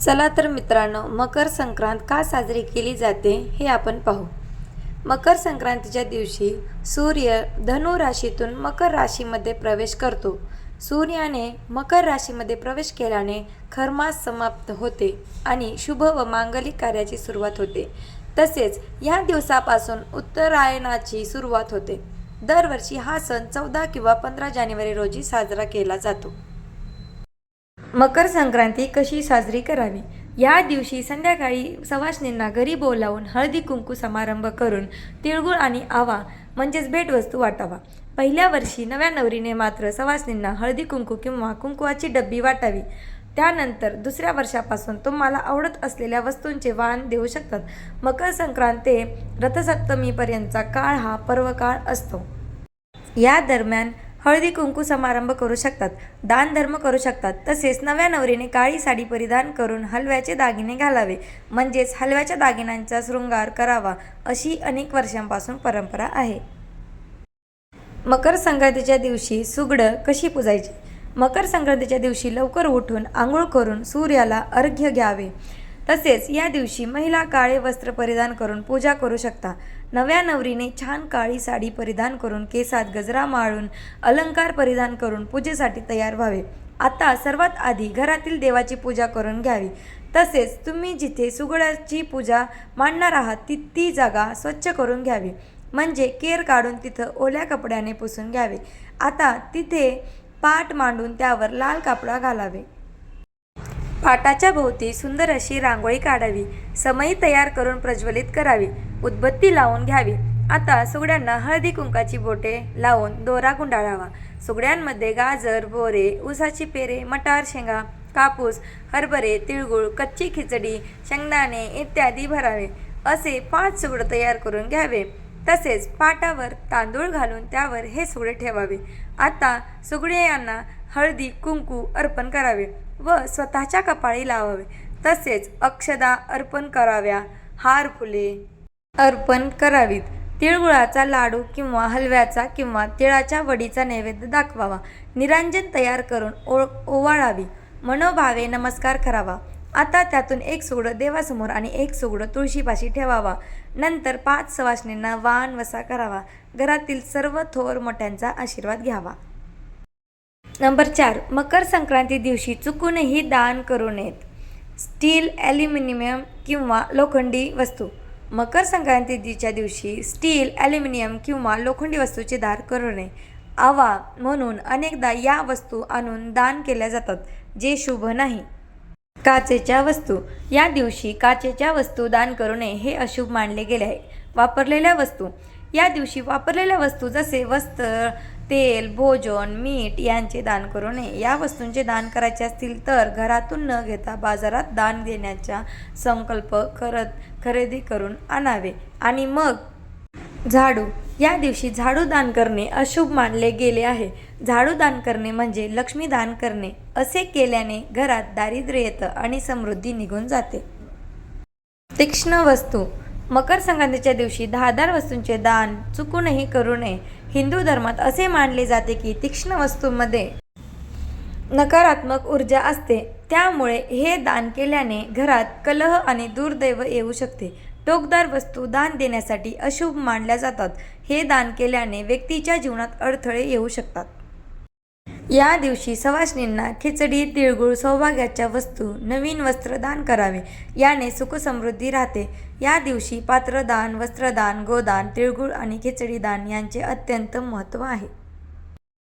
चला तर मित्रांनो मकर संक्रांत का साजरी केली जाते हे आपण पाहू. मकर संक्रांतीच्या दिवशी सूर्य धनु राशीतून मकर राशीमध्ये प्रवेश करतो. सूर्याने मकर राशीमध्ये प्रवेश केल्याने खरमास समाप्त होते आणि शुभ व मांगलिक कार्याची सुरुवात होते. तसेच या दिवसापासून उत्तरायणाची सुरुवात होते. दरवर्षी हा सण चौदा किंवा पंधरा जानेवारी रोजी साजरा केला जातो. मकर संक्रांती कशी साजरी करावी? या दिवशी संध्याकाळी सवासणींना घरी बोलावून हळदी कुंकू समारंभ करून तिळगुळ आणि आवा म्हणजेच भेटवस्तू वाटावा. पहिल्या वर्षी नव्या नवरीने मात्र सवासणींना हळदी कुंकू किंवा कुंकुवाची डब्बी वाटावी. त्यानंतर दुसऱ्या वर्षापासून तुम्हाला आवडत असलेल्या वस्तूंचे वाण देऊ शकतात. मकर संक्रांत ते रथसप्तमीपर्यंतचा काळ हा पर्वकाळ असतो. या दरम्यान हळदी कुंकू समारंभ करू शकतात. दानधर्म करू शकतात. तसेच नव्या नवरीने काळी साडी परिधान करून हलव्याचे दागिने घालावे. म्हणजेच हलव्याच्या दागिन्यांचा शृंगार करावा अशी अनेक वर्षांपासून परंपरा आहे. मकर संक्रांतीच्या दिवशी सुगडं कशी पुजायची? मकर संक्रांतीच्या दिवशी लवकर उठून आंघोळ करून सूर्याला अर्घ्य घ्यावे. तसेच या दिवशी महिला काळे वस्त्र परिधान करून पूजा करू शकता. नव्या नवरीने छान काळी साडी परिधान करून केसात गजरा माळून अलंकार परिधान करून पूजेसाठी तयार व्हावे. आता सर्वात आधी घरातील देवाची पूजा करून घ्यावी. तसेच तुम्ही जिथे सुगडाची पूजा मांडणार आहात ती ती जागा स्वच्छ करून घ्यावी. म्हणजे केर काढून तिथं ओल्या कपड्याने पुसून घ्यावे. आता तिथे पाट मांडून त्यावर लाल कापडा घालावे. पाटाच्या भोवती सुंदर अशी रांगोळी काढावी समई तयार करून प्रज्वलित करावी उदबत्ती लावून घ्यावी. आता सुगड्यांना हळदी कुंकाची बोटे लावून दोरा गुंडाळावा. सुगड्यांमध्ये गाजर बोरे ऊसाची पेरे मटार शेंगा कापूस हरभरे तिळगुळ कच्ची खिचडी शेंगदाणे इत्यादी भरावे. असे पाच सुगडं तयार करून घ्यावे. तसेच पाटावर तांदूळ घालून त्यावर हे सुगडे ठेवावे. आता सुगडे यांना हळदी कुंकू अर्पण करावे. व स्वतःच्या कपाळी लावावे. तसेच अक्षदा अर्पण कराव्या. हार फुले अर्पण करावीत. तिळगुळाचा लाडू किंवा हलव्याचा किंवा तिळाच्या वडीचा नैवेद्य दाखवावा. निरांजन तयार करून ओ ओवाळावी. मनोभावे नमस्कार करावा. आता त्यातून एक सुगडं देवासमोर आणि एक सुगडं तुळशीपाशी ठेवावा. नंतर पाच सवासणींना वाण वसा करावा. घरातील सर्व थोर मोठ्यांचा आशीर्वाद घ्यावा. नंबर चार मकर संक्रांती दिवशी चुकूनही दान करू नयेत. स्टील ॲल्युमिनियम किंवा लोखंडी वस्तू. मकर संक्रांतीच्या दिवशी स्टील ॲल्युमिनियम किंवा लोखंडी वस्तूचे दान करू नये. आवा म्हणून अनेकदा या वस्तू आणून दान केल्या जातात जे शुभ नाही. काचेच्या वस्तू. या दिवशी काचेच्या वस्तू दान करू नये हे अशुभ मानले गेले आहे. वापरलेल्या वस्तू. या दिवशी वापरलेल्या वस्तू जसे वस्त्र तेल भोजन मीठ यांचे दान करू नये. या वस्तूंचे दान करायचे असतील तर घरातून न घेता बाजारात दान देण्याचा संकल्प करत खरेदी करून आणावे. आणि मग झाडू. या दिवशी झाडू दान करणे अशुभ मानले गेले आहे. झाडू दान करणे म्हणजे लक्ष्मी दान करणे. असे केल्याने घरात दारिद्र्य येतं आणि समृद्धी निघून जाते. तीक्ष्ण वस्तू. मकर संक्रांतीच्या दिवशी धारदार वस्तूंचे दान चुकूनही करू नये. हिंदू धर्मात असे मानले जाते की तीक्ष्ण वस्तूंमध्ये नकारात्मक ऊर्जा असते. त्यामुळे हे दान केल्याने घरात कलह आणि दुर्दैव येऊ शकते. टोकदार वस्तू दान देण्यासाठी अशुभ मानल्या जातात. हे दान केल्याने व्यक्तीच्या जीवनात अडथळे येऊ शकतात. या दिवशी सवासणींना खिचडी तिळगुळ सौभाग्याच्या वस्तू नवीन वस्त्र दान करावे. याने सुखसमृद्धी राहते. या दिवशी पात्रदान वस्त्रदान गोदान तिळगुळ आणि खिचडी दान यांचे अत्यंत महत्त्व आहे.